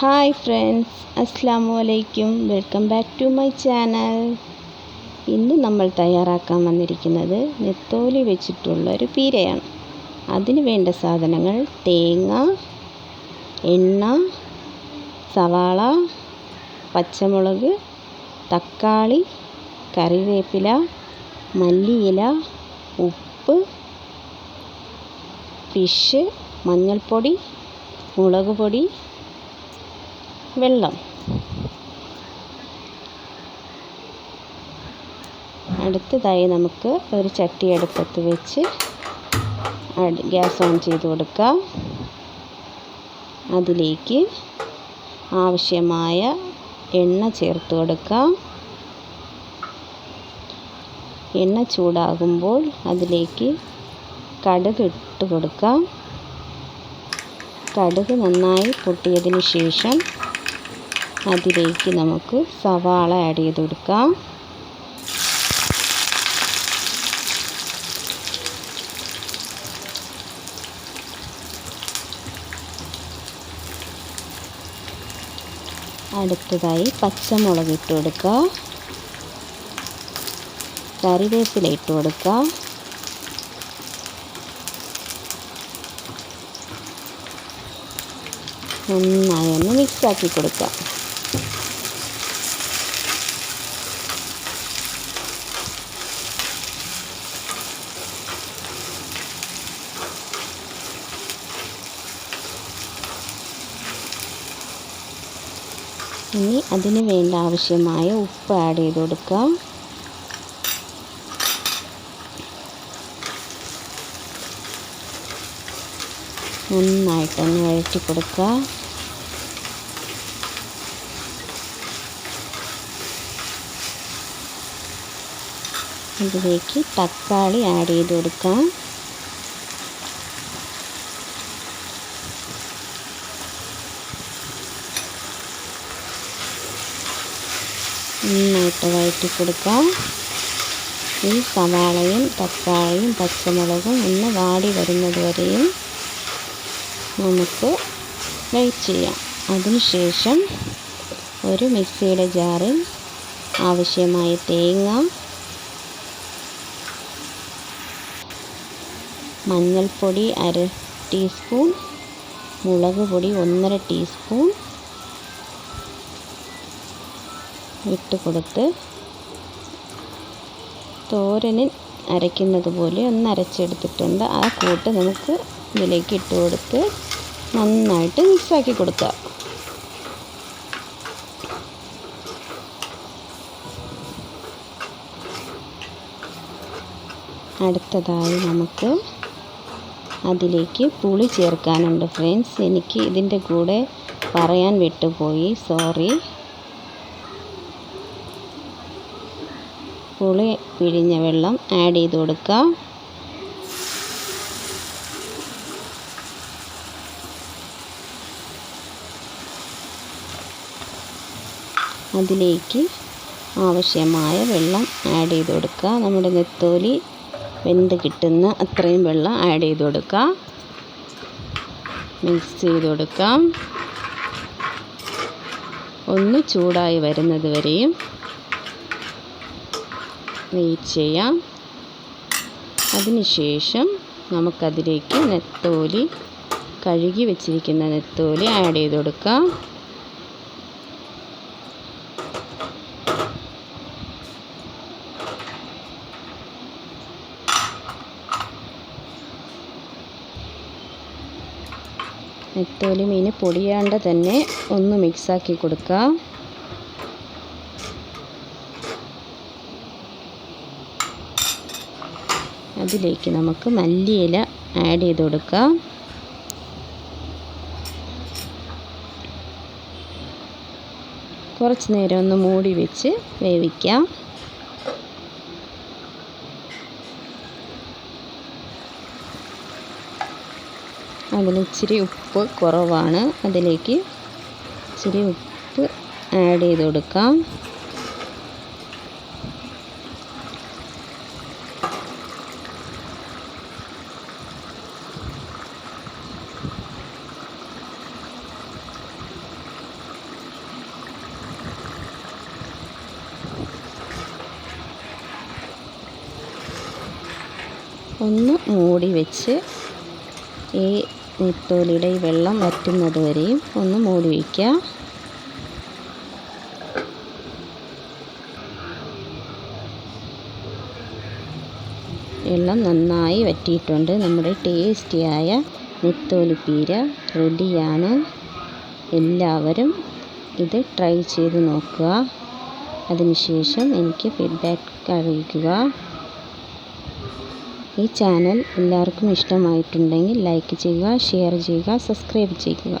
Hi friends അസ്സാമു അലൈക്കും welcome back to my channel. ഇന്ന് നമ്മൾ തയ്യാറാക്കാൻ വന്നിരിക്കുന്നത് നെത്തോലി വെച്ചിട്ടുള്ള ഒരു പീരയാണ്. അതിന് വേണ്ട സാധനങ്ങൾ തേങ്ങ എണ്ണ സവാള പച്ചമുളക് തക്കാളി കറിവേപ്പില മല്ലിയില ഉപ്പ് ഫിഷ് മഞ്ഞൾപ്പൊടി മുളക് പൊടി വെള്ളം. അടുത്തതായി നമുക്ക് ഒരു ചട്ടി അടുപ്പത്ത് വെച്ച് ഗ്യാസ് ഓൺ ചെയ്ത് കൊടുക്കാം. അതിലേക്ക് ആവശ്യമായ എണ്ണ ചേർത്ത് കൊടുക്കാം. എണ്ണ ചൂടാകുമ്പോൾ അതിലേക്ക് കടുക് ഇട്ട് കൊടുക്കാം. കടുക് നന്നായി പൊട്ടിയതിന് ശേഷം അതിലേക്ക് നമുക്ക് സവാള ആഡ് ചെയ്ത് കൊടുക്കാം. അടുത്തതായി പച്ചമുളക് ഇട്ട് കൊടുക്കുക. കറിവേപ്പില ഇട്ട് കൊടുക്കുക. നന്നായി ഒന്ന് മിക്സാക്കി കൊടുക്കുക. ഇനി അതിന് വേണ്ട ആവശ്യമായ ഉപ്പ് ആഡ് ചെയ്ത് കൊടുക്കാം. നന്നായിട്ടൊന്ന് വഴറ്റി കൊടുക്കുക. ഇതിലേക്ക് തക്കാളി ആഡ് ചെയ്ത് കൊടുക്കാം. നന്നായിട്ട് വഴറ്റി കൊടുക്കാം ഈ സവാളയും തക്കാളിയും പച്ചമുളകും ഒന്ന് വാടി വരുന്നത് വരെയും നമുക്ക് വെയിറ്റ് ചെയ്യാം. അതിനുശേഷം ഒരു മിക്സിയുടെ ജാറിൽ ആവശ്യമായ തേങ്ങ മഞ്ഞൾപ്പൊടി അര ടീസ്പൂൺ മുളക് പൊടി ഒന്നര ടീസ്പൂൺ ഇട്ട് കൊടുത്ത് തോരനിൽ അരയ്ക്കുന്നത് പോലെ ഒന്ന് അരച്ചെടുത്തിട്ടുണ്ട്. ആ കൂട്ട് നമുക്ക് ഇതിലേക്ക് ഇട്ട് കൊടുത്ത് നന്നായിട്ട് മിക്സാക്കി കൊടുക്കുക അടുത്തതായി നമുക്ക് അതിലേക്ക് പുളി ചേർക്കാനുണ്ട്. ഫ്രണ്ട്സ് എനിക്ക് ഇതിന്റെ കൂടെ പറയാൻ വിട്ടുപോയി. സോറി. പുളി പിഴിഞ്ഞ വെള്ളം ആഡ് ചെയ്ത് കൊടുക്കുക. അതിലേക്ക് ആവശ്യമായ വെള്ളം ആഡ് ചെയ്ത് കൊടുക്കുക. നമ്മുടെ നെത്തോലി വെന്ത് കിട്ടുന്ന അത്രയും വെള്ളം ആഡ് ചെയ്ത് കൊടുക്കുക. മിക്സ് ചെയ്ത് കൊടുക്കാം. ഒന്ന് ചൂടായി വരുന്നത് വരെയും വെയിറ്റ് ചെയ്യാം. അതിനുശേഷം നമുക്കതിലേക്ക് നെത്തോലി കഴുകി വെച്ചിരിക്കുന്ന നെത്തോലി ആഡ് ചെയ്ത് കൊടുക്കാം. നെത്തോലി മീൻ പൊടിയാണ്ട് തന്നെ ഒന്ന് മിക്സാക്കി കൊടുക്കാം. അതിലേക്ക് നമുക്ക് മല്ലിയില ആഡ് ചെയ്ത് കൊടുക്കാം. കുറച്ച് നേരം ഒന്ന് മൂടി വെച്ച് വേവിക്കാം. അതിൽ ഇച്ചിരി ഉപ്പ് കുറവാണ്. അതിലേക്ക് ഇച്ചിരി ഉപ്പ് ആഡ് ചെയ്ത് കൊടുക്കാം. ഒന്ന് മൂടി വെച്ച് ഈ നെത്തോലിയുടെ ഈ വെള്ളം വറ്റുന്നത് വരെയും ഒന്ന് മൂടി വയ്ക്കുക. വെള്ളം നന്നായി വറ്റിയിട്ടുണ്ട്. നമ്മുടെ ടേസ്റ്റിയായ നെത്തോലിപ്പീര റെഡിയാണ്. എല്ലാവരും ഇത് ട്രൈ ചെയ്ത് നോക്കുക. അതിനുശേഷം എനിക്ക് ഫീഡ്ബാക്ക് അറിയിക്കുക. ഈ ചാനൽ എല്ലാവർക്കും ഇഷ്ടമായിട്ടുണ്ടെങ്കിൽ ലൈക്ക് ചെയ്യുക ഷെയർ ചെയ്യുക സബ്സ്ക്രൈബ് ചെയ്യുക.